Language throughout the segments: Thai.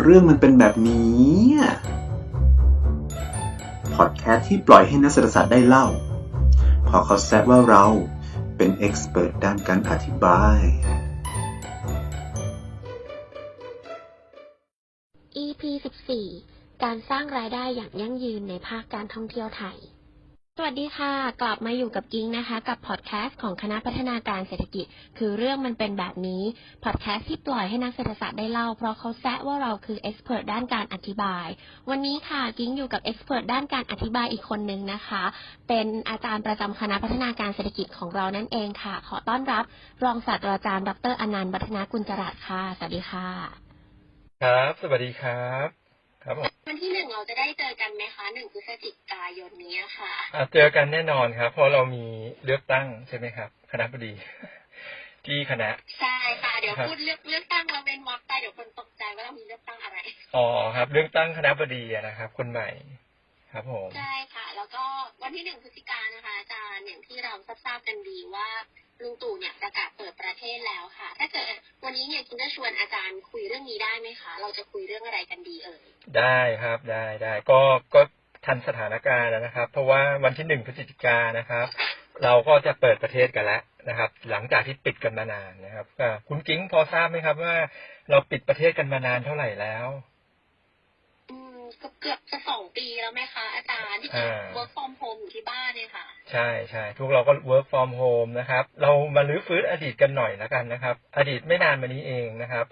เรื่องมันเป็นแบบนี้พอดแคสต์ที่ปล่อยให้นักเศรษฐศาสตร์ได้เล่า พอเขาแซะว่าเราเป็นเอ็กซ์เพรสด้านการอธิบาย EP 14 การสร้างรายได้อย่างยั่งยืนในภาคการท่องเที่ยวไทย สวัสดีค่ะ กลับมาอยู่กับกิ้งนะคะ กับพอดแคสต์ของคณะพัฒนาการเศรษฐกิจ คือเรื่องมันเป็นแบบนี้พอดแคสต์ที่ปล่อยให้นักเศรษฐศาสตร์ได้เล่า เพราะเขาแซะว่าเราคือเอ็กซ์เพรสด้านการอธิบาย วันนี้ค่ะกิ้งอยู่กับเอ็กซ์เพรสด้านการอธิบายอีกคนนึงนะคะ เป็นอาจารย์ประจำคณะพัฒนาการเศรษฐกิจของเรานั่นเองค่ะ ขอต้อนรับ รองศาสตราจารย์ ดรอนันต์วัฒนากุลจรัสค่ะสวัสดีค่ะ ครับ สวัสดีครับ ครับผม วันที่หนึ่งเราจะได้เจอกันไหมคะหนึ่งพฤศจิกายนนี้ค่ะอะเจอกันแน่นอนครับ เพราะเรามีเลือกตั้งใช่ไหมครับ คณะบดี ที่คณะ ใช่ค่ะเดี๋ยวครับพูดเลือกเลือกตั้งเราเป็นวักไปเดี๋ยวคนตกใจว่าเรามีเลือกตั้งอะไร อ๋อครับ เลือกตั้งคณะบดีอะนะครับ คนใหม่ ครับผมใช่ค่ะ แล้วก็วันที่หนึ่งพฤศจิกายนนะคะ อาจารย์อย่างที่เราทราบๆกันดีว่าลุงตู่เนี่ยประกาศเปิดประเทศแล้วค่ะ ถ้าเกิดวันนี้เนี่ยคุณจะชวนอาจารย์คุยเรื่องนี้ได้ไหมคะ เราจะคุยเรื่องอะไรกันดีเอ่ยได้ครับได้ได้ก็ก็ทันสถานการณ์แล้วนะครับ เพราะว่าวันที่หนึ่งพฤศจิกายนนะครับ เราก็จะเปิดประเทศกันแล้วนะครับ หลังจากที่ปิดกันมานานนะครับอ่าคุณกิ้งพอทราบไหมครับว่า เราปิดประเทศกันมานานเท่าไหร่แล้วอืมก็ เกือบจะสองปีแล้วไหมคะอาจารย์ที่อ่า work from home อยู่ที่บ้านเนี่ยค่ะ ใช่ใช่ทุกเราก็ work from home นะครับ เรามาลื้อฟื้นอดีตกันหน่อยแล้วกันนะครับ อดีตไม่นานมานี้เองนะครับ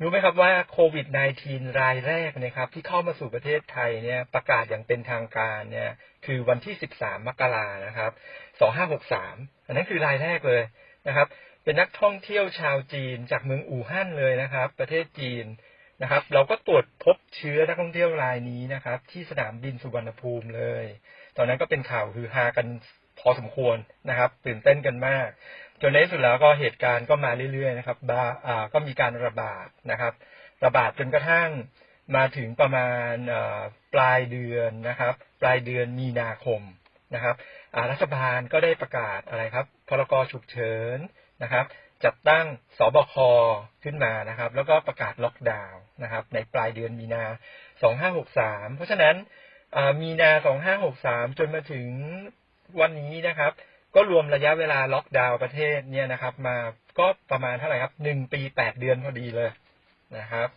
รู้ไหมครับว่าโควิด -19 รายแรกนะครับ ที่เข้ามาสู่ประเทศไทยเนี่ยประกาศอย่างเป็นทางการเนี่ยคือวันที่ 13 มกรานะครับ 2563 อันนั้นคือรายแรกเลยนะครับ เป็นนักท่องเที่ยวชาวจีนจากเมืองอู่ฮั่นเลยนะครับ ประเทศจีน นะครับ เราก็ตรวจพบเชื้อนักท่องเที่ยวรายนี้นะครับ ที่สนามบินสุวรรณภูมิเลย ตอนนั้นก็เป็นข่าวคือฮากันพอสมควรนะครับ ตื่นเต้นกันมาก จนในที่สุดแล้วก็เหตุการณ์ก็มาเรื่อยๆนะครับบาอ่าก็มีการระบาดนะครับ ระบาดจนกระทั่งมาถึงประมาณปลายเดือนนะครับ ปลายเดือนมีนาคมนะครับรัฐบาลก็ได้ประกาศอะไรครับพรกฉุกเฉินนะครับ จัดตั้งสบคขึ้นมานะครับ แล้วก็ประกาศล็อกดาวน์นะครับ ในปลายเดือนมีนา 2563 เพราะฉะนั้นมีนา 2563 จนมาถึงวันนี้นะครับ ก็รวมระยะเวลาล็อกดาวน์ประเทศเนี่ยนะครับ มาก็ประมาณเท่าไหร่ครับหนึ่งปีแปดเดือนพอดีเลยนะครับ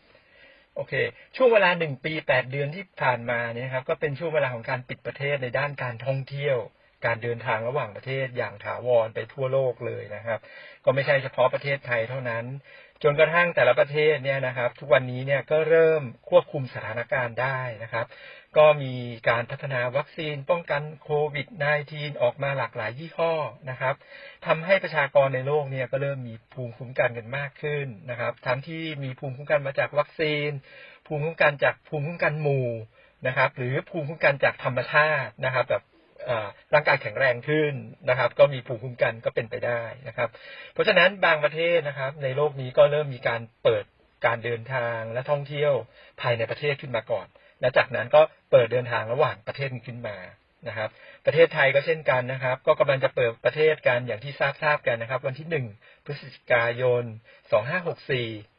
โอเค ช่วงเวลาหนึ่งปีแปดเดือนที่ผ่านมาเนี่ยครับ ก็เป็นช่วงเวลาของการปิดประเทศในด้านการท่องเที่ยว การเดินทางระหว่างประเทศอย่างถาวรไปทั่วโลกเลยนะครับ ก็ไม่ใช่เฉพาะประเทศไทยเท่านั้น จนกระทั่งแต่ละประเทศเนี่ยนะครับ ทุกวันนี้เนี่ยก็เริ่มควบคุมสถานการณ์ได้นะครับ ก็มีการพัฒนาวัคซีนป้องกันโควิด -19 ออกมาหลากหลายยี่ห้อนะครับทำให้ประชากรในโลกเนี่ยก็เริ่มมีภูมิคุ้มกันกันมากขึ้นนะครับ ทั้งที่มีภูมิคุ้มกันมาจากวัคซีน ภูมิคุ้มกันจากภูมิคุ้มกันหมู่นะครับหรือภูมิคุ้มกันจากธรรมชาตินะครับแบบ ร่างกายแข็งแรงขึ้นนะครับ ก็มีภูมิคุ้มกันก็เป็นไปได้นะครับ เพราะฉะนั้นบางประเทศนะครับ ในโลกนี้ก็เริ่มมีการเปิดการเดินทางและท่องเที่ยวภายในประเทศขึ้นมาก่อน และจากนั้นก็เปิดเดินทางระหว่างประเทศขึ้นมานะครับ ประเทศไทยก็เช่นกันนะครับ ก็กำลังจะเปิดประเทศกันอย่างที่ทราบทราบกันนะครับ วันที่หนึ่งพฤศจิกายน2564ก็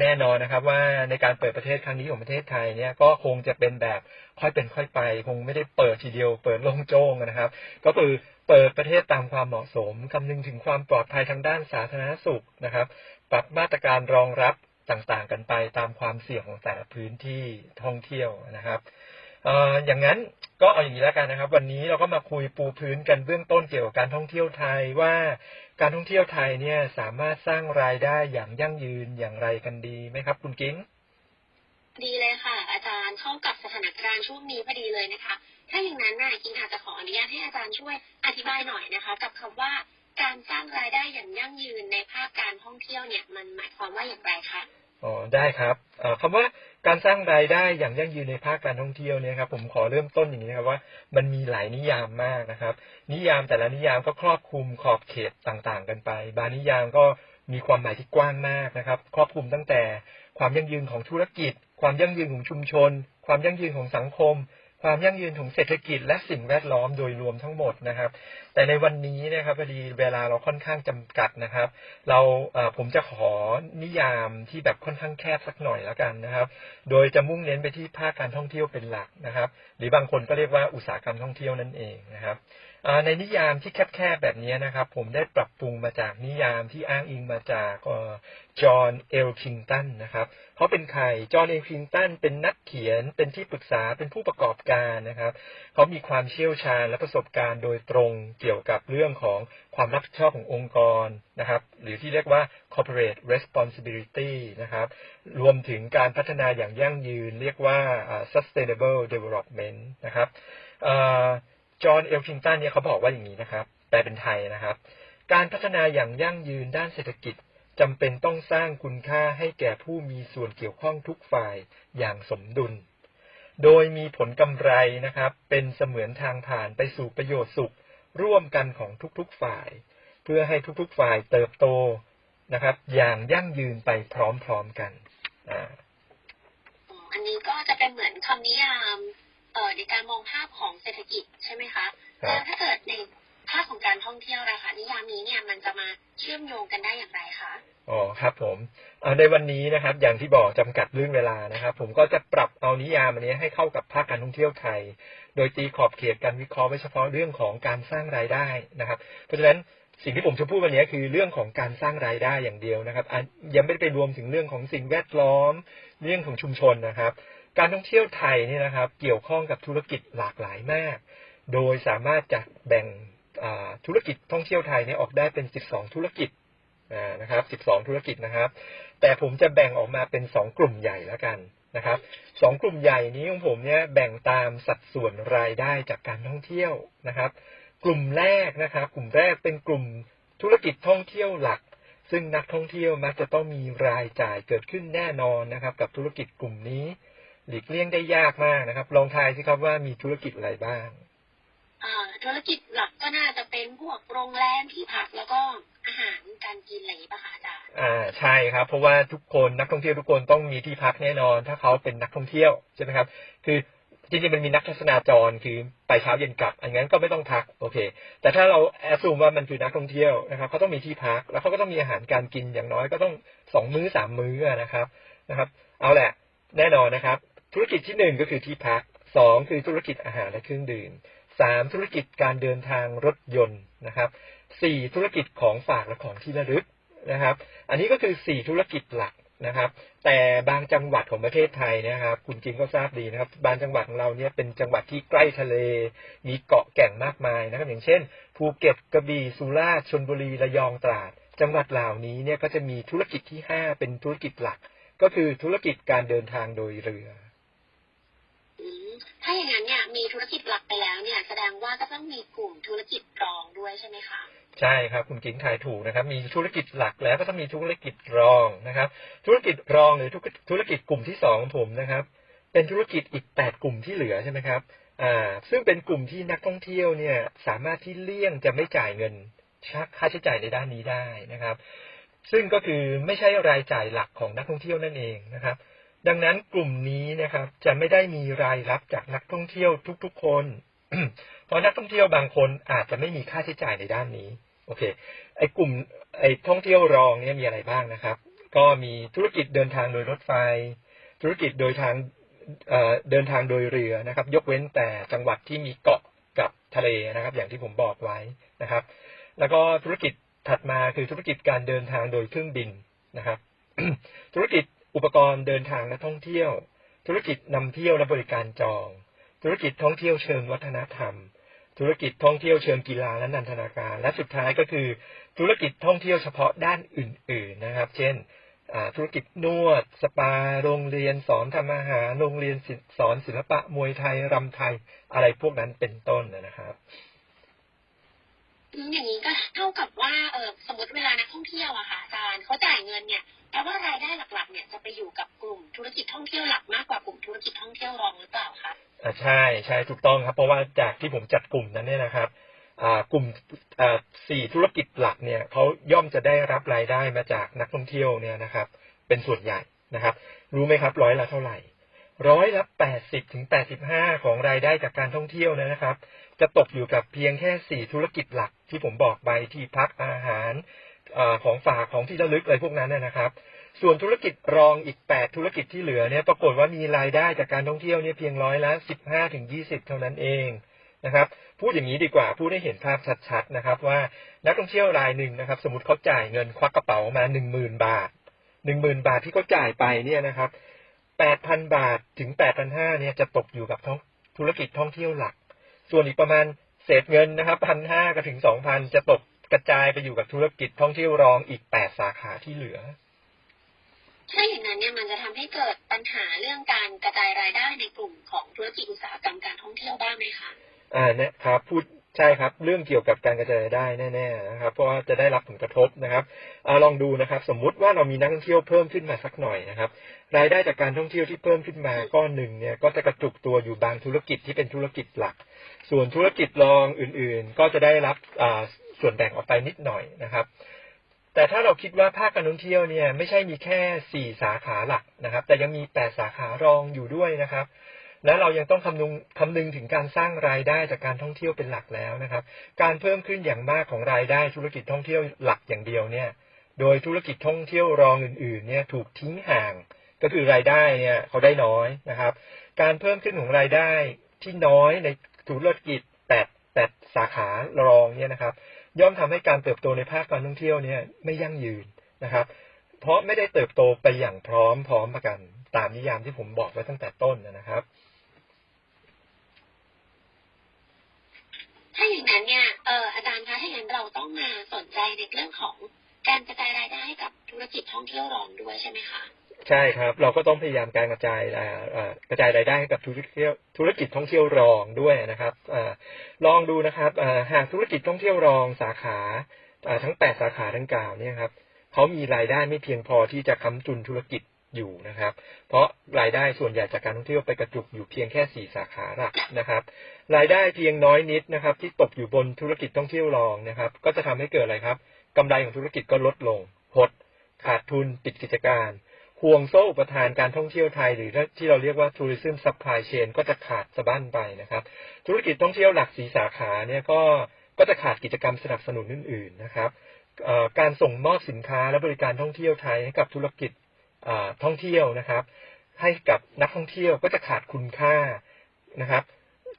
แน่นอนนะครับว่าในการเปิดประเทศครั้งนี้ของประเทศไทยเนี่ยก็คงจะเป็นแบบค่อยเป็นค่อยไป คงไม่ได้เปิดทีเดียวเปิดโล่งโจ้งนะครับ ก็คือเปิดประเทศตามความเหมาะสมคำนึงถึงความปลอดภัยทางด้านสาธารณสุขนะครับ ปรับมาตรการรองรับต่างๆกันไปตามความเสี่ยงของแต่ละพื้นที่ท่องเที่ยวนะครับ อ่ออย่างนั้นก็เอาอย่างนี้แล้วกันนะครับ วันนี้เราก็มาคุยปูพื้นกันเบื้องต้นเกี่ยวกับการท่องเที่ยวไทยว่าการท่องเที่ยวไทยเนี่ยสามารถสร้างรายได้อย่างยั่งยืนอย่างไรกันดีไหมครับ คุณกิ้งดีเลยค่ะ อาจารย์เข้ากับสถานการณ์ช่วงนี้พอดีเลยนะคะ ถ้าอย่างนั้นน่ะกิงอาจจะขออนุญาตให้อาจารย์ช่วยอธิบายหน่อยนะคะ กับคำว่าการสร้างรายได้อย่างยั่งยืนในภาคการท่องเที่ยวเนี่ยมันหมายความว่าอย่างไรคะอ๋อได้ครับเอ่อคำว่า การสร้างรายได้อย่างยั่งยืนในภาคการท่องเที่ยวเนี่ยครับผมขอเริ่มต้นอย่างนี้นะครับว่ามันมีหลายนิยามมากนะครับ นิยามแต่ละนิยามก็ครอบคลุมขอบเขตต่างๆ กันไป บางนิยามก็มีความหมายที่กว้างมากนะครับ ครอบคลุมตั้งแต่ความยั่งยืนของธุรกิจ ความยั่งยืนของชุมชน ความยั่งยืนของสังคม ความยั่งยืนของเศรษฐกิจและสิ่งแวดล้อมโดยรวมทั้งหมดนะครับ แต่ในวันนี้นะครับพอดีเวลาเราค่อนข้างจำกัดนะครับ เราผมจะขอนิยามที่แบบค่อนข้างแคบสักหน่อยแล้วกันนะครับ โดยจะมุ่งเน้นไปที่ภาคการท่องเที่ยวเป็นหลักนะครับ หรือบางคนก็เรียกว่าอุตสาหกรรมท่องเที่ยวนั่นเองนะครับ ในนิยามที่แคบๆแบบนี้นะครับ ผมได้ปรับปรุงมาจากนิยามที่อ้างอิงมาจากจอห์นเอลคิงตันนะครับเขาเป็นใครจอห์นเอลคิงตันเป็นนักเขียนเป็นที่ปรึกษาเป็นผู้ประกอบการนะครับเขามีความเชี่ยวชาญและประสบการณ์โดยตรงเกี่ยวกับเรื่องของความรับผิดชอบขององค์กรนะครับ หรือที่เรียกว่า corporate responsibility นะครับ รวมถึงการพัฒนาอย่างยั่งยืน เรียกว่าอ่า sustainable development นะครับ จอห์นเอลคิงตันเนี่ยเขาบอกว่าอย่างนี้นะครับ แปลเป็นไทยนะครับ การพัฒนาอย่างยั่งยืนด้านเศรษฐกิจจำเป็นต้องสร้างคุณค่าให้แก่ผู้มีส่วนเกี่ยวข้องทุกฝ่ายอย่างสมดุล โดยมีผลกำไรนะครับ เป็นเสมือนทางผ่านไปสู่ประโยชน์สุขร่วมกันของทุกๆฝ่าย เพื่อให้ทุกๆฝ่ายเติบโตนะครับ อย่างยั่งยืนไปพร้อมๆกันอ่าอันนี้ก็จะเป็นเหมือนคำนิยาม ในการมองภาพของเศรษฐกิจใช่ไหมคะครับแล้วถ้าเกิดในภาพของการท่องเที่ยวนะคะนิยามนี้เนี่ยมันจะมาเชื่อมโยงกันได้อย่างไรคะอ๋อครับผมเอ่อในวันนี้นะครับ อย่างที่บอกจำกัดเรื่องเวลานะครับ ผมก็จะปรับเอานิยามอันนี้ให้เข้ากับภาคการท่องเที่ยวไทย โดยตีขอบเขตการวิเคราะห์ไว้เฉพาะเรื่องของการสร้างรายได้นะครับ เพราะฉะนั้นสิ่งที่ผมจะพูดวันนี้คือเรื่องของการสร้างรายได้อย่างเดียวนะครับอันยังไม่ได้ไปรวมถึงเรื่องของสิ่งแวดล้อม เรื่องของชุมชนนะครับ การท่องเที่ยวไทยเนี่ยนะครับ เกี่ยวข้องกับธุรกิจหลากหลายมาก โดยสามารถจะแบ่งธุรกิจท่องเที่ยวไทยเนี่ยออกได้เป็น 12 ธุรกิจนะครับ 12 ธุรกิจนะครับ แต่ผมจะแบ่งออกมาเป็น 2 กลุ่มใหญ่แล้วกันนะครับสองกลุ่มใหญ่นี้ของผมเนี่ยแบ่งตามสัดส่วนรายได้จากการท่องเที่ยวนะครับ กลุ่มแรกนะครับ กลุ่มแรกเป็นกลุ่มธุรกิจท่องเที่ยวหลัก ซึ่งนักท่องเที่ยวมักจะต้องมีรายจ่ายเกิดขึ้นแน่นอนนะครับ กับธุรกิจกลุ่มนี้ หลีกเลี่ยงได้ยากมากนะครับ ลองทายสิครับว่ามีธุรกิจอะไรบ้างอ่าธุรกิจหลักก็น่าจะเป็นพวกโรงแรมที่พักแล้วก็อาหารการกินอะไรอย่างนี้ป่ะคะอาจารย์อ่าใช่ครับ เพราะว่าทุกคนนักท่องเที่ยวทุกคนต้องมีที่พักแน่นอน ถ้าเขาเป็นนักท่องเที่ยวใช่ไหมครับ คือจริงๆมันมีนักทัศนาจรคือไปเช้าเย็นกลับ อันนั้นก็ไม่ต้องพักโอเค แต่ถ้าเราแอดซูมว่ามันคือนักท่องเที่ยวนะครับเขาต้องมีที่พักแล้วเขาก็ต้องมีอาหารการกินอย่างน้อยก็ต้องสองมื้อสามมื้อนะครับนะครับ เอาแหละแน่นอนนะครับ ธุรกิจที่หนึ่งก็คือที่พักสองคือธุรกิจอาหารและเครื่องดื่มสามธุรกิจการเดินทางรถยนต์นะครับสี่ธุรกิจของฝากและของที่ระลึกนะครับ อันนี้ก็คือสี่ธุรกิจหลักนะครับ แต่บางจังหวัดของประเทศไทยนะครับ คุณจิมก็ทราบดีนะครับ บางจังหวัดของเราเนี่ยเป็นจังหวัดที่ใกล้ทะเล มีเกาะแก่งมากมายนะครับ อย่างเช่น ภูเก็ตกระบี่สุราษฎร์ชลบุรีระยองตราด จังหวัดเหล่านี้เนี่ยก็จะมีธุรกิจที่ห้าเป็นธุรกิจหลัก ก็คือธุรกิจการเดินทางโดยเรือ ถ้าอย่างนั้นเนี่ยมีธุรกิจหลักไปแล้วเนี่ย แสดงว่าก็ต้องมีกลุ่มธุรกิจรองด้วยใช่ไหมคะใช่ครับคุณกิ่งทายถูกนะครับ มีธุรกิจหลักแล้วก็ต้องมีธุรกิจรองนะครับ ธุรกิจรองหรือธุรกิจกลุ่มที่สองของผมนะครับ เป็นธุรกิจอีกแปดกลุ่มที่เหลือใช่ไหมครับอ่าซึ่งเป็นกลุ่มที่นักท่องเที่ยวเนี่ย สามารถที่เลี่ยงจะไม่จ่ายเงินค่าใช้จ่ายในด้านนี้ได้นะครับ ซึ่งก็คือไม่ใช่รายจ่ายหลักของนักท่องเที่ยวนั่นเองนะครับ ดังนั้นกลุ่มนี้นะครับ จะไม่ได้มีรายรับจากนักท่องเที่ยวทุก ๆ คน เพราะนักท่องเที่ยวบางคนอาจจะไม่มีค่าใช้จ่ายในด้านนี้ โอเค ไอ้กลุ่มไอ้ท่องเที่ยวรองเนี่ยมีอะไรบ้างนะครับ ก็มีธุรกิจเดินทางโดยรถไฟ ธุรกิจโดยทางเเดินทางโดยเรือนะครับ ยกเว้นแต่จังหวัดที่มีเกาะกับทะเลนะครับ อย่างที่ผมบอกไว้นะครับ แล้วก็ธุรกิจถัดมาคือธุรกิจการเดินทางโดยเครื่องบินนะครับ ธุรกิจ อุปกรณ์เดินทางและท่องเที่ยว ธุรกิจนำเที่ยวและบริการจอง ธุรกิจท่องเที่ยวเชิงวัฒนธรรม ธุรกิจท่องเที่ยวเชิงกีฬาและนันทนาการ และสุดท้ายก็คือ ธุรกิจท่องเที่ยวเฉพาะด้านอื่น ๆนะครับ เช่นธุรกิจนวด สปา โรงเรียนสอนทำอาหาร โรงเรียนสอนศิลปะมวยไทยรำไทย อะไรพวกนั้นเป็นต้นนะครับอืมอย่างนี้ก็เท่ากับว่าเออสมมติเวลานักท่องเที่ยวอะค่ะอาจารย์เขาจ่ายเงินเนี่ย แปลว่ารายได้หลักๆ เนี่ยจะไปอยู่กับกลุ่มธุรกิจท่องเที่ยวหลักมากกว่ากลุ่มธุรกิจท่องเที่ยวรองหรือเปล่าคะอ่าใช่ใช่ถูกต้องครับ เพราะว่าจากที่ผมจัดกลุ่มนั้นเนี่ยนะครับอ่ากลุ่มอ่าสี่ธุรกิจหลักเนี่ยเขาย่อมจะได้รับรายได้มาจากนักท่องเที่ยวเนี่ยนะครับ เป็นส่วนใหญ่นะครับ รู้ไหมครับร้อยละเท่าไหร่ ร้อยละแปดสิบถึงแปดสิบห้าของรายได้จากการท่องเที่ยวนะครับ จะตกอยู่กับเพียงแค่สี่ธุรกิจหลักที่ผมบอกไปที่พักอาหาร ของฝากของที่ระลึกอะไรพวกนั้นนะครับ ส่วนธุรกิจรองอีกแปดธุรกิจที่เหลือเนี่ยปรากฏว่ามีรายได้จากการท่องเที่ยวเนี่ยเพียงร้อยละสิบห้าถึงยี่สิบเท่านั้นเองนะครับพูดอย่างนี้ดีกว่าพูดให้เห็นภาพชัดๆนะครับ ว่านักท่องเที่ยวรายหนึ่งนะครับ สมมติเขาจ่ายเงินควักกระเป๋ามาหนึ่งหมื่นบาทหนึ่งหมื่นบาทที่เขาจ่ายไปเนี่ยนะครับแปดพันบาทถึงแปดพันห้าเนี่ยจะตกอยู่กับท้องธุรกิจท่องเที่ยวหลัก ส่วนอีกประมาณเศษเงินนะครับพันห้าก็ถึงสองพันจะตก กระจายไปอยู่กับธุรกิจท่องเที่ยวรองอีกแปดสาขาที่เหลือ ถ้าอย่างนั้นเนี่ยมันจะทำให้เกิดปัญหาเรื่องการกระจายรายได้ในกลุ่มของธุรกิจอุตสาหกรรมการท่องเที่ยวบ้างไหมคะ อ่าเนี่ยครับพูดใช่ครับ เรื่องเกี่ยวกับการกระจายรายได้แน่ๆนะครับ เพราะว่าจะได้รับผลกระทบนะครับอาลองดูนะครับ สมมุติว่าเรามีนักท่องเที่ยวเพิ่มขึ้นมาสักหน่อยนะครับ รายได้จากการท่องเที่ยวที่เพิ่มขึ้นมาก้อนหนึ่งเนี่ย ก็จะกระจุกตัวอยู่บางธุรกิจที่เป็นธุรกิจหลัก ส่วนธุรกิจรองอื่นๆ ก็จะได้รับอ่าส่วนแบ่งออกไปนิดหน่อยนะครับ แต่ถ้าเราคิดว่าภาคการท่องเที่ยวเนี่ยไม่ใช่มีแค่สี่สาขาหลักนะครับ แต่ยังมีแปดสาขารองอยู่ด้วยนะครับ และเรายังต้องคำนึงคำนึงถึงการสร้างรายได้จากการท่องเที่ยวเป็นหลักแล้วนะครับ การเพิ่มขึ้นอย่างมากของรายได้ธุรกิจท่องเที่ยวหลักอย่างเดียวเนี่ย โดยธุรกิจท่องเที่ยวรองอื่นๆ เนี่ยถูกทิ้งห่าง ก็คือรายได้เนี่ยเขาได้น้อยนะครับ การเพิ่มขึ้นของรายได้ที่น้อยในธุรกิจแปดแปดสาขารองเนี่ยนะครับ ย่อมทำให้การเติบโตในภาคการท่องเที่ยวเนี่ยไม่ยั่งยืนนะครับ เพราะไม่ได้เติบโตไปอย่างพร้อมพร้อมกัน ตามนิยามที่ผมบอกไว้ตั้งแต่ต้นนะครับ ถ้าอย่างนั้นเนี่ยเอออาจารย์คะถ้าอย่างนั้นเราต้องมาสนใจในเรื่องของการกระจายรายได้ให้กับธุรกิจท่องเที่ยวรองด้วยใช่ไหมคะ ใช่ครับ เราก็ต้องพยายามการกระจายกระจายรายได้ให้กับธุรกิจธุรกิจท่องเที่ยวรองด้วยนะครับอลองดูนะครับหากธุรกิจท่องเที่ยวรองสาขาทั้งแปดสาขาดังกล่าวเนี่ยครับเขามีรายได้ไม่เพียงพอที่จะค้ำจุนธุรกิจอยู่นะครับ เพราะรายได้ส่วนใหญ่จากการท่องเที่ยวไปกระจุกอยู่เพียงแค่สี่สาขาหลักนะครับ รายได้เพียงน้อยนิดนะครับ ที่ตกอยู่บนธุรกิจท่องเที่ยวรองนะครับ ก็จะทำให้เกิดอะไรครับกำไรของธุรกิจก็ลดลงหดขาดทุนปิดกิจการ ห่วงโซ่อุปทานการท่องเที่ยวไทย หรือที่เราเรียกว่า tourism supply chain ก็จะขาดสะบั้นไปนะครับ ธุรกิจท่องเที่ยวหลักสีสาขาเนี่ยก็ก็จะขาดกิจกรรมสนับสนุนอื่นๆนะครับการส่งมอบสินค้าและบริการท่องเที่ยวไทยให้กับธุรกิจท่องเที่ยวนะครับ ให้กับนักท่องเที่ยวก็จะขาดคุณค่านะครับ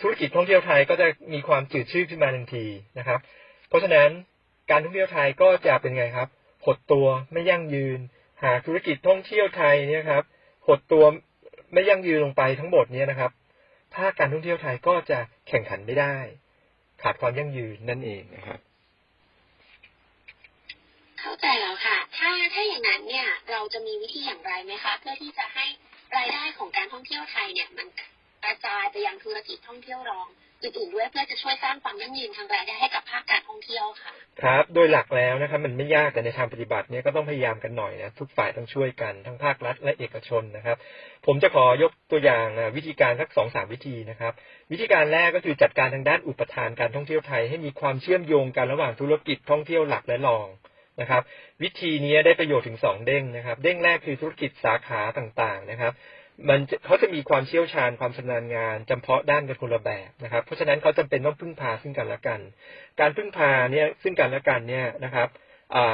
ธุรกิจท่องเที่ยวไทยก็จะมีความจืดชืดขึ้นมาทันทีนะครับ เพราะฉะนั้นการท่องเที่ยวไทยก็จะเป็นไงครับหดตัวไม่ยั่งยืน หากธุรกิจท่องเที่ยวไทยเนี่ยครับหดตัวไม่ยั่งยืนลงไปทั้งหมดเนี่ยนะครับภาคการท่องเที่ยวไทยก็จะแข่งขันไม่ได้ ขาดความยั่งยืนนั่นเองนะครับเข้าใจแล้วค่ะ ถ้าถ้าอย่างนั้นเนี่ยเราจะมีวิธีอย่างไรไหมคะ เพื่อที่จะให้รายได้ของการท่องเที่ยวไทยเนี่ยมันกระจายไปยังธุรกิจท่องเที่ยวรอง อื่นๆด้วยเพื่อจะช่วยสร้างความยั่งยืนทางรายได้ให้กับภาคการท่องเที่ยวค่ะ ครับ โดยหลักแล้วนะครับมันไม่ยากแต่ในทางปฏิบัติเนี่ยก็ต้องพยายามกันหน่อยนะทุกฝ่ายต้องช่วยกันทั้งภาครัฐและเอกชนนะครับ ผมจะขอยกตัวอย่างวิธีการสักสองสามวิธีนะครับ วิธีการแรกก็คือจัดการทางด้านอุปทานการท่องเที่ยวไทย ให้มีความเชื่อมโยงกันระหว่างธุรกิจท่องเที่ยวหลักและรองนะครับ วิธีนี้ได้ประโยชน์ถึงสองเด้งนะครับ เด้งแรกคือธุรกิจสาขาต่างๆนะครับ มันเขาจะมีความเชี่ยวชาญความชำนาญงานจำเพาะด้านกันคนละแบบนะครับ เพราะฉะนั้นเขาจำเป็นต้องพึ่งพาซึ่งกันและกัน การพึ่งพาเนี่ยซึ่งกันและกันเนี่ยนะครับ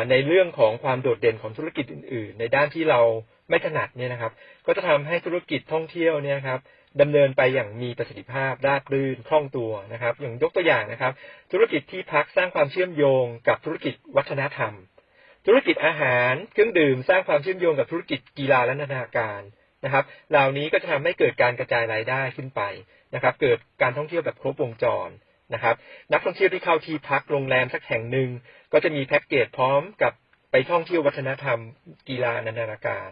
ในเรื่องของความโดดเด่นของธุรกิจอื่น ๆ ในด้านที่เราไม่ถนัดเนี่ยนะครับ ก็จะทำให้ธุรกิจท่องเที่ยวเนี่ยครับดำเนินไปอย่างมีประสิทธิภาพราบรื่นคล่องตัวนะครับ อย่างยกตัวอย่างนะครับ ธุรกิจที่พักสร้างความเชื่อมโยงกับธุรกิจวัฒนธรรม ธุรกิจอาหารเครื่องดื่มสร้างความเชื่อมโยงกับธุรกิจกีฬาและนันทนาการ นะครับ เหล่านี้ก็จะทำให้เกิดการกระจายรายได้ขึ้นไปนะครับ เกิดการท่องเที่ยวแบบครบวงจรนะครับ นักท่องเที่ยวที่เข้าที่พักโรงแรมสักแห่งหนึ่งก็จะมีแพ็กเกจพร้อมกับไปท่องเที่ยววัฒนธรรมกีฬานันทนาการ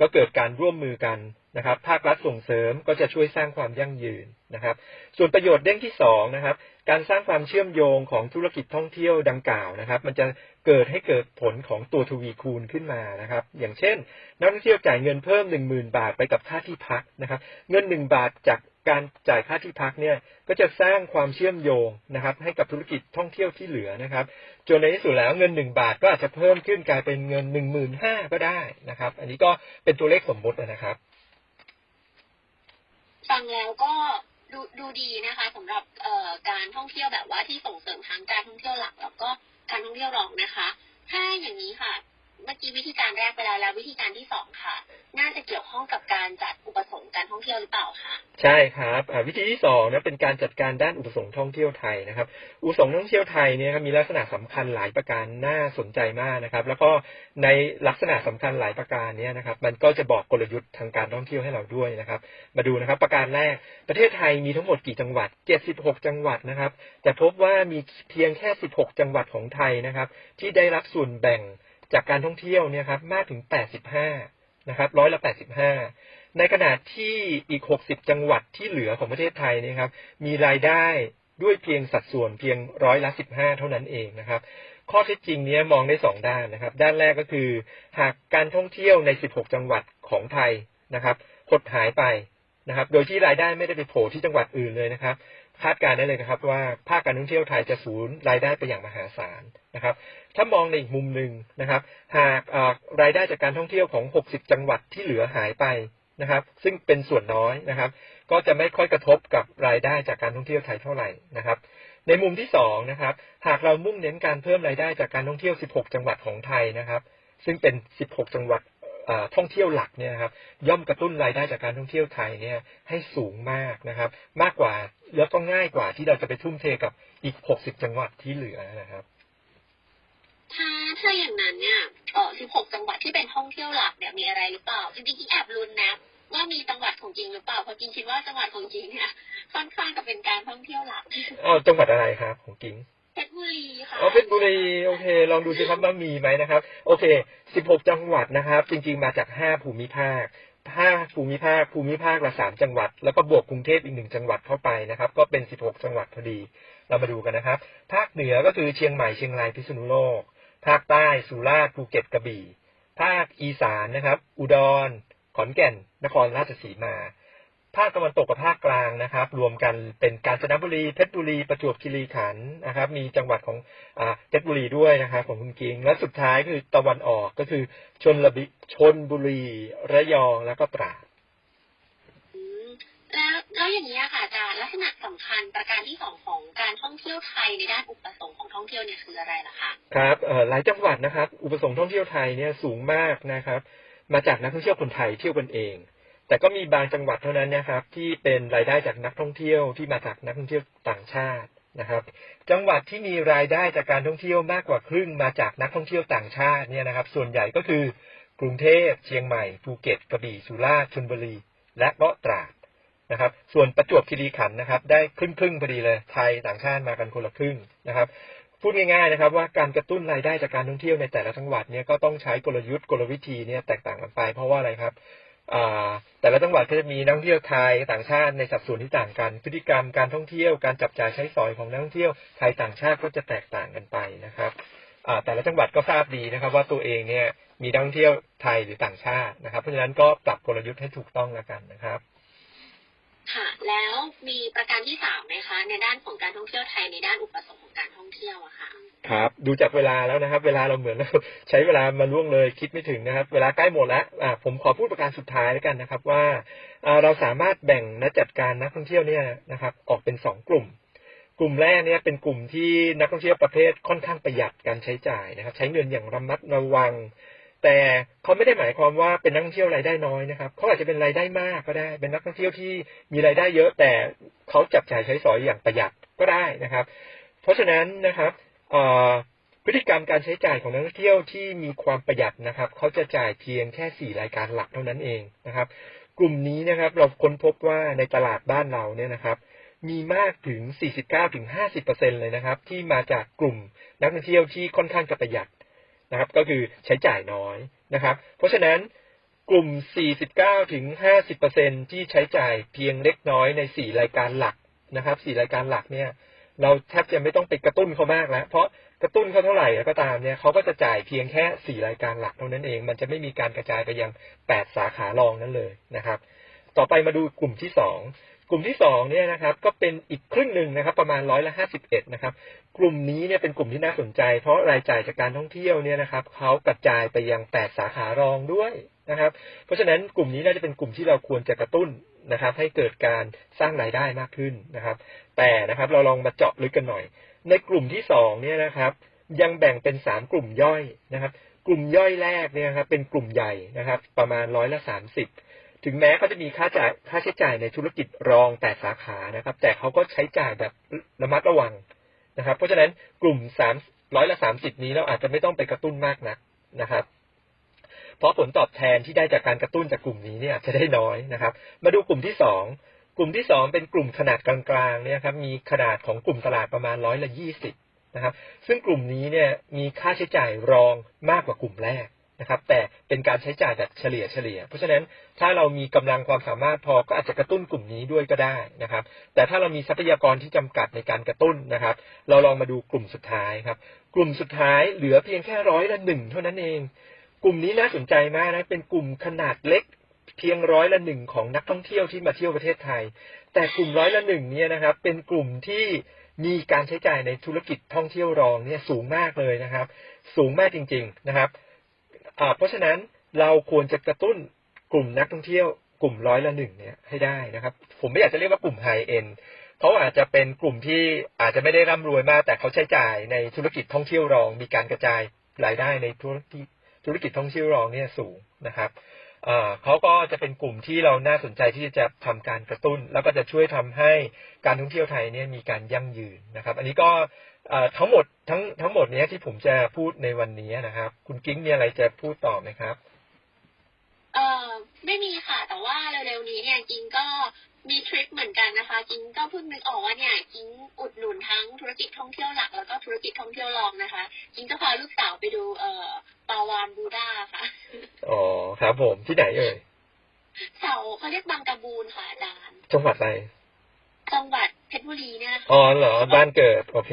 ก็เกิดการร่วมมือกัน นะครับ ภาครัฐส่งเสริมก็จะช่วยสร้างความยั่งยืนนะครับ ส่วนประโยชน์เด้งที่สองนะครับ การสร้างความเชื่อมโยงของธุรกิจท่องเที่ยวดังกล่าวนะครับ มันจะเกิดให้เกิดผลของตัวทวีคูณขึ้นมานะครับ อย่างเช่น นักท่องเที่ยวจ่ายเงินเพิ่มหนึ่งหมื่นบาทไปกับค่าที่พักนะครับ เงินหนึ่งบาทจากการจ่ายค่าที่พักเนี่ยก็จะสร้างความเชื่อมโยงนะครับ ให้กับธุรกิจท่องเที่ยวที่เหลือนะครับจนในที่สุดแล้วเงินหนึ่งบาทก็อาจจะเพิ่มขึ้นกลายเป็นเงินหนึ่งหมื่นห้าก็ได้นะครับ อันนี้ก็เป็นตัวเลขสมมตินะครับ ฟังแล้วก็ดูดูดีนะคะสำหรับเอ่อการท่องเที่ยวแบบว่าที่ส่งเสริมทั้งการท่องเที่ยวหลัก แล้วก็การท่องเที่ยวรองนะคะ ถ้าอย่างนี้ค่ะ เมื่อกี้วิธีการแรกไปแล้วแล้ววิธีการที่สองค่ะ น่าจะเกี่ยวข้องกับการจัดอุปสงค์การท่องเที่ยวหรือเปล่าคะใช่ครับอ่าวิธีที่สองนะเป็นการจัดการด้านอุปสงค์ท่องเที่ยวไทยนะครับ อุปสงค์ท่องเที่ยวไทยเนี่ยครับมีลักษณะสำคัญหลายประการน่าสนใจมากนะครับ แล้วก็ในลักษณะสำคัญหลายประการเนี้นะครับ มันก็จะบอกกลยุทธ์ทางการท่องเที่ยวให้เราด้วยนะครับ มาดูนะครับ ประการแรกประเทศไทยมีทั้งหมดกี่จังหวัด 76 จังหวัดนะครับแต่พบว่ามีเพียงแค่ 16 จังหวัดของไทยนะครับ ที่ได้รับส่วนแบ่ง จากการท่องเที่ยวเนี่ยครับมากถึง 85 นะครับร้อยละ 85 ในขณะที่อีก 60 จังหวัดที่เหลือของประเทศไทยเนยครับ มีรายได้ด้วยเพียงสัดส่วนเพียงร้อยละ 15 เท่านั้นเองนะครับ ข้อเท็จจริงเนี้ยมองได้สองด้านนะครับ ด้านแรกก็คือ หากการท่องเที่ยวใน 16 จังหวัดของไทยนะครับหดหายไปนะครับ โดยที่รายได้ไม่ได้ไปโผล่ที่จังหวัดอื่นเลยนะครับ คาดการณ์ได้เลยนะครับ ว่าภาคการท่องเที่ยวไทยจะสูญรายได้ไปอย่างมหาศาลนะครับ ถ้ามองในอีกมุมหนึ่งนะครับ หากรายได้จากการท่องเที่ยวของ 60 จังหวัดที่เหลือหายไปนะครับ ซึ่งเป็นส่วนน้อยนะครับ ก็จะไม่ค่อยกระทบกับรายได้จากการท่องเที่ยวไทยเท่าไหร่นะครับ ในมุมที่สองนะครับ หากเรามุ่งเน้นการเพิ่มรายได้จากการท่องเที่ยว 16 จังหวัดของไทยนะครับ ซึ่งเป็น 16 จังหวัด ท่องเที่ยวหลักเนี่ยนะครับย่อมกระตุ้นรายได้จากการท่องเที่ยวไทยเนี่ยให้สูงมากนะครับ มากกว่าแล้วก็ง่ายกว่าที่เราจะไปทุ่มเทกับอีก 60 จังหวัดที่เหลือนะครับถ้าถ้าอย่างนั้นเนี่ยเอ่อ16 จังหวัดที่เป็นท่องเที่ยวหลักเนี่ยมีอะไรหรือเปล่าจริงๆแอบลุ้นนะว่ามีจังหวัดของจริงหรือเปล่าเพราะจริงคิดว่าจังหวัดของจริงเนี่ยค่อนข้างจะเป็นการท่องเที่ยวหลักอ๋อจังหวัดอะไรครับของกิ้ง เพชรบุรีค่ะอ๋อเพชรบุรีโอเค ลองดูสิครับว่ามีไหมนะครับ โอเค 16 จังหวัดนะครับ จริง ๆ มาจาก 5 ภูมิภาค5ภูมิภาคภูมิภาคละ3จังหวัด แล้วก็บวกกรุงเทพอีกหนึ่งจังหวัดเข้าไปนะครับ ก็เป็น16จังหวัดพอดี เรามาดูกันนะครับ ภาคเหนือก็คือเชียงใหม่เชียงรายพิษณุโลก ภาคใต้สุราษฎร์ภูเก็ตกระบี่ ภาคอีสานนะครับ อุดร ขอนแก่น นครราชสีมา ภาคตะวันตกกับภาคกลางนะครับ รวมกันเป็นกาญจนบุรีเพชรบุรีประจวบคีรีขันธ์นะครับ มีจังหวัดของอ่าเพชรบุรีด้วยนะครับของคุณกิงและสุดท้ายคือตะวันออกก็คือชนระบิชนบุรีระยองแล้วก็ตราดอืมแล้วแล้วอย่างนี้ยค่ะอาจารย์ลักษณะสำคัญประการที่สองของการท่องเที่ยวไทยในด้านอุปสงค์ของท่องเที่ยวเนี่ยคืออะไรล่ะคะครับเอ่อหลายจังหวัดนะครับ อุปสงค์ท่องเที่ยวไทยเนี่ยสูงมากนะครับ มาจากนักท่องเที่ยวคนไทยเที่ยวกันเอง แต่ก็มีบางจังหวัดเท่านั้นนะครับ ที่เป็นรายได้จากนักท่องเที่ยวที่มาจากนักท่องเที่ยวต่างชาตินะครับ จังหวัดที่มีรายได้จากการท่องเที่ยวมากกว่าครึ่งมาจากนักท่องเที่ยวต่างชาติเนี่ยนะครับ ส่วนใหญ่ก็คือกรุงเทพเชียงใหม่ภูเก็ตกระบี่สุราษฎร์ชลบุรี และก็ตราดนะครับ ส่วนประจวบคีรีขันธ์นะครับ ได้ครึ่งครึ่งพอดีเลยไทยต่างชาติมากันคนละครึ่งนะครับพูดง่ายๆนะครับว่าการกระตุ้นรายได้จากการท่องเที่ยวในแต่ละจังหวัดเนี่ยก็ต้องใช้กลยุทธ์กลวิธีเนี่ยแตกต่างกันไป เพราะว่าอะไรครับ แต่ละจังหวัดก็จะมีนักท่องเที่ยวไทยต่างชาติในสัดส่วนที่ต่างกัน พฤติกรรมการท่องเที่ยวการจับจ่ายใช้สอยของนักท่องเที่ยวไทยต่างชาติก็จะแตกต่างกันไปนะครับแต่ละจังหวัดก็ทราบดีนะครับ ว่าตัวเองเนี่ยมีนักท่องเที่ยวไทยหรือต่างชาตินะครับ เพราะฉะนั้นก็ปรับกลยุทธ์ให้ถูกต้องแล้วกันนะครับ ค่ะ แล้วมีประการที่สามไหมคะ ในด้านของการท่องเที่ยวไทยในด้านอุปสงค์ของการ เที่ยวอะค่ะ ครับ ดูจากเวลาแล้วนะครับ เวลาเราเหมือนใช้เวลามาล่วงเลยคิดไม่ถึงนะครับ เวลาใกล้หมดแล้วอ่าผมขอพูดประการสุดท้ายแล้วกันนะครับว่าอ่าเราสามารถแบ่งนักจัดการนักท่องเที่ยวเนี่ยนะครับ ออกเป็นสองกลุ่มกลุ่มแรกเนี่ยเป็นกลุ่มที่นักท่องเที่ยวประเภทค่อนข้างประหยัดการใช้จ่ายนะครับ ใช้เงินอย่างระมัดระวัง แต่เขาไม่ได้หมายความว่าเป็นนักท่องเที่ยวรายได้น้อยนะครับเขาอาจจะเป็นรายได้มากก็ได้ เป็นนักท่องเที่ยวที่มีรายได้เยอะ แต่เขาจับจ่ายใช้สอยอย่างประหยัดก็ได้นะครับ เพราะฉะนั้นนะครับพฤติกรรมการใช้จ่ายของนักท่องเที่ยวที่มีความประหยัดนะครับ เขาจะจ่ายเพียงแค่สี่รายการหลักเท่านั้นเองนะครับ กลุ่มนี้นะครับเราค้นพบว่าในตลาดบ้านเราเนี่ยนะครับ มีมากถึง 49-50%เลยนะครับ ที่มาจากกลุ่มนักท่องเที่ยวที่ค่อนข้างจะประหยัดนะครับ ก็คือใช้จ่ายน้อยนะครับ เพราะฉะนั้นกลุ่ม 49-50%ที่ใช้จ่ายเพียงเล็กน้อยใน 4 รายการหลักนะครับ 4 รายการหลักเนี่ย เราแทบจะไม่ต้องไปกระตุ้นเขามากแล้ว เพราะกระตุ้นเขาเท่าไหร่ก็ตามเนี่ยเขาก็จะจ่ายเพียงแค่4รายการหลักเท่านั้นเอง มันจะไม่มีการกระจายไปยัง8สาขารองนั้นเลยนะครับ ต่อไปมาดูกลุ่มที่สองกลุ่มที่สองเนี่ยนะครับ ก็เป็นอีกครึ่งหนึ่งนะครับ ประมาณร้อยละห้าสิบเอ็ดนะครับ กลุ่มนี้เนี่ยเป็นกลุ่มที่น่าสนใจ เพราะรายจ่ายจากการท่องเที่ยวเนี่ยนะครับเขากระจายไปยังแปดสาขารองด้วยนะครับ เพราะฉะนั้นกลุ่มนี้น่าจะเป็นกลุ่มที่เราควรจะกระตุ้น นะครับ ให้เกิดการสร้างรายได้มากขึ้นนะครับ แต่นะครับเราลองมาเจาะลึกกันหน่อย ในกลุ่มที่สองเนี่ยนะครับ ยังแบ่งเป็นสามกลุ่มย่อยนะครับ กลุ่มย่อยแรกเนี่ยครับ เป็นกลุ่มใหญ่นะครับ ประมาณร้อยละสามสิบถึงแม้เขาจะมีค่าจ่ายค่าใช้จ่ายในธุรกิจรองแต่สาขานะครับ แต่เขาก็ใช้จ่ายแบบระมัดระวังนะครับ เพราะฉะนั้นกลุ่มสามร้อยละสามสิบนี้เราอาจจะไม่ต้องไปกระตุ้นมากนักนะครับ เพราะผลตอบแทนที่ได้จากการกระตุ้นจากกลุ่มนี้เนี่ยจะได้น้อยนะครับ มาดูกลุ่มที่สองกลุ่มที่สองเป็นกลุ่มขนาดกลางๆเนี่ยครับมีขนาดของกลุ่มตลาดประมาณร้อยละยี่สิบนะครับ ซึ่งกลุ่มนี้เนี่ยมีค่าใช้จ่ายรองมากกว่ากลุ่มแรกนะครับ แต่เป็นการใช้จ่ายแบบเฉลี่ยเฉลี่ย เพราะฉะนั้นถ้าเรามีกำลังความสามารถพอก็อาจจะกระตุ้นกลุ่มนี้ด้วยก็ได้นะครับ แต่ถ้าเรามีทรัพยากรที่จำกัดในการกระตุ้นนะครับ เราลองมาดูกลุ่มสุดท้ายครับ กลุ่มสุดท้ายเหลือเพียงแค่ร้อยละหนึ่งเท่านั้นเอง กลุ่มนี้น่าสนใจมากนะ เป็นกลุ่มขนาดเล็กเพียงร้อยละหนึ่งของนักท่องเที่ยวที่มาเที่ยวประเทศไทย แต่กลุ่มร้อยละหนึ่งเนี่ยนะครับ เป็นกลุ่มที่มีการใช้จ่ายในธุรกิจท่องเที่ยวรองเนี่ยสูงมากเลยนะครับ สูงมากจริง ๆนะครับเพราะฉะนั้นเราควรจะกระตุ้นกลุ่มนักท่องเที่ยวกลุ่มร้อยละหนึ่งเนี่ยให้ได้นะครับ ผมไม่อยากจะเรียกว่ากลุ่มไฮเอ็นเขาอาจจะเป็นกลุ่มที่อาจจะไม่ได้ร่ำรวยมาก แต่เขาใช้จ่ายในธุรกิจท่องเที่ยวรอง มีการกระจายรายได้ในธุรกิจ ธุรกิจท่องเที่ยวรองเนี่ยสูงนะครับเขาก็จะเป็นกลุ่มที่เราน่าสนใจที่จะทำการกระตุ้น แล้วก็จะช่วยทำให้การท่องเที่ยวไทยเนี่ยมีการยั่งยืนนะครับ อันนี้ก็ทั้งหมดทั้งทั้งหมดเนี้ยที่ผมจะพูดในวันนี้นะครับ คุณกิ้งมีอะไรจะพูดต่อไหมครับเออไม่มีค่ะ แต่ว่าเร็วๆนี้เนี่ยกิงก็ มีทริคเหมือนกันนะคะกิงก็เพิ่งนึกออกว่าเนี่ยกิงอุดหนุนทั้งธุรกิจท่องเที่ยวหลักแล้วก็ธุรกิจท่องเที่ยวรองนะคะกิงจะพาลูกสาวไปดูเอ่อปาวานบูดาค่ะอ๋อครับผมที่ไหนเอ่ยเสาเขาเรียกบางกระบูนค่ะอาจารย์จังหวัดอะไรจังหวัดเพชรบุรีเนี่ยนะคะอ๋อเหรอบ้านเกิดโอเค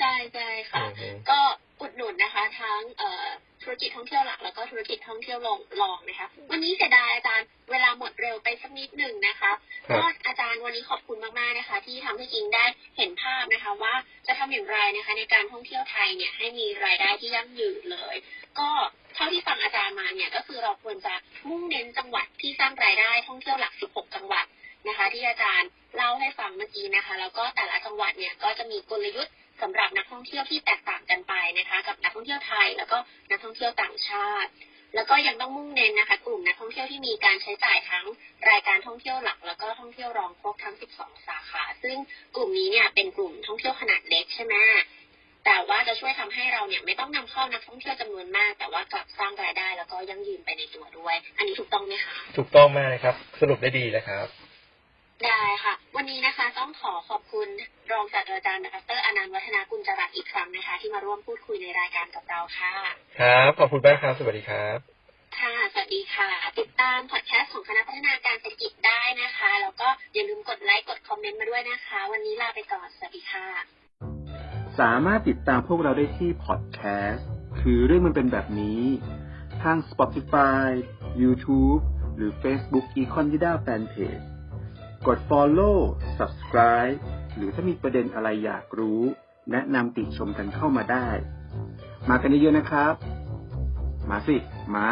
ใช่ใช่ค่ะอือฮึก็อุดหนุนนะคะ ทั้งเอ่อ ธุรกิจท่องเที่ยวหลักแล้วก็ธุรกิจท่องเที่ยวรองรองนะคะ วันนี้เสียดายอาจารย์เวลาหมดเร็วไปสักนิดหนึ่งนะคะครัก็บอาจารย์วันนี้ขอบคุณมากๆนะคะ ที่ทำให้อิงได้เห็นภาพนะคะ ว่าจะทำอย่างไรนะคะ ในการท่องเที่ยวไทยเนี่ยให้มีรายได้ที่ยั่งยืนเลย ก็เท่าที่ฟังอาจารย์มาเนี่ยก็คือเราควรจะมุ่งเน้นจังหวัดที่สร้างรายได้ท่องเที่ยวหลัก 16 จังหวัดนะคะ ที่อาจารย์เล่าให้ฟังเมื่อกี้นะคะ แล้วก็แต่ละจังหวัดเนี่ยก็จะมีกลยุทธ์ สำหรับนักท่องเที่ยวที่แตกต่างกันไปนะคะ กับนักท่องเที่ยวไทย แล้วก็นักท่องเที่ยวต่างชาติ แล้วก็ยังต้องมุ่งเน้นนะคะ กลุ่มนักท่องเที่ยวที่มีการใช้จ่ายทั้งรายการท่องเที่ยวหลัก แล้วก็ท่องเที่ยวรองครบทั้ง 12 สาขา ซึ่งกลุ่มนี้เนี่ยเป็นกลุ่มท่องเที่ยวขนาดเล็กใช่ไหมแต่ว่าจะช่วยทำให้เราเนี่ยไม่ต้องนำเข้านักท่องเที่ยวจำนวนมาก แต่ว่ากลับสร้างรายได้แล้วก็ยั่งยืนไปในตัวด้วย อันนี้ถูกต้องไหมคะ ถูกต้องมากเลยครับ สรุปได้ดีเลยครับ ได้ค่ะ วันนี้นะคะต้องขอขอบคุณรองศาสตราจารย์ดรอนันต์วัฒนากุลจรัสอีกครั้งนะคะ ที่มาร่วมพูดคุยในรายการกับเราค่ะ ครับ ขอบคุณมากครับ สวัสดีครับ ค่ะ สวัสดีค่ะ ติดตามพอดแคสต์ของคณะพัฒนาการเศรษฐกิจได้นะคะ แล้วก็อย่าลืมกดไลค์กดคอมเมนต์มาด้วยนะคะ วันนี้ลาไปก่อน สวัสดีค่ะ สามารถติดตามพวกเราได้ที่พอดแคสต์คือเรื่องมันเป็นแบบนี้ ทาง Spotify YouTube หรือ Facebook Econ y i d a Fanpage กด Follow Subscribe หรือถ้ามีประเด็นอะไรอยากรู้ แนะนำติชมกันเข้ามาได้ มากันเยอะๆนะครับ มาสิ มา